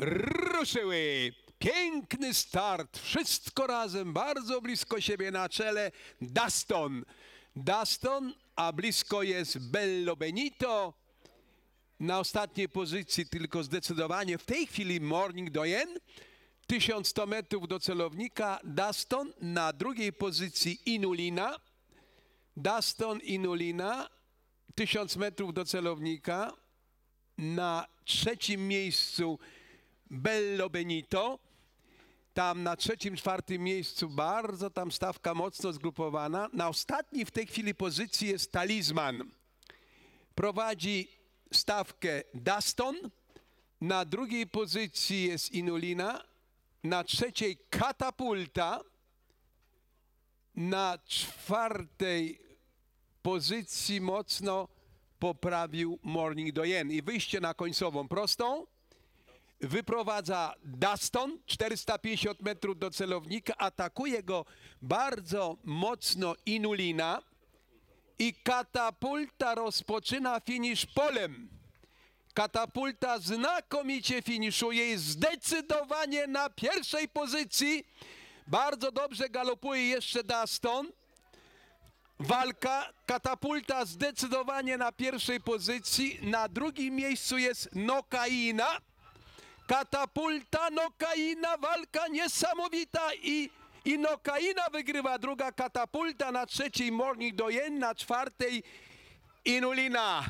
ruszyły. Piękny start, wszystko razem, bardzo blisko siebie na czele. Daston. Daston, a blisko jest Bello Benito. Na ostatniej pozycji tylko zdecydowanie w tej chwili Morning Doyen. 1100 metrów do celownika. Daston na drugiej pozycji Inulina. Daston Inulina. 1000 metrów do celownika. Na trzecim miejscu Bello Benito. Tam na trzecim, czwartym miejscu bardzo tam stawka mocno zgrupowana. Na ostatniej w tej chwili pozycji jest Talizman. Prowadzi stawkę Daston. Na drugiej pozycji jest Inulina. Na trzeciej Katapulta. Na czwartej pozycji mocno poprawił Morning Doyen. I wyjście na końcową prostą wyprowadza Daston, 450 metrów do celownika, atakuje go bardzo mocno Inulina i katapulta rozpoczyna finisz polem. Katapulta znakomicie finiszuje, jest zdecydowanie na pierwszej pozycji. Bardzo dobrze galopuje jeszcze Daston. Walka, katapulta zdecydowanie na pierwszej pozycji. Na drugim miejscu jest Nokaina. Katapulta, Nokaina, walka niesamowita i, i Nokaina wygrywa. Druga katapulta, na trzeciej Morning Doyen, na czwartej Inulina.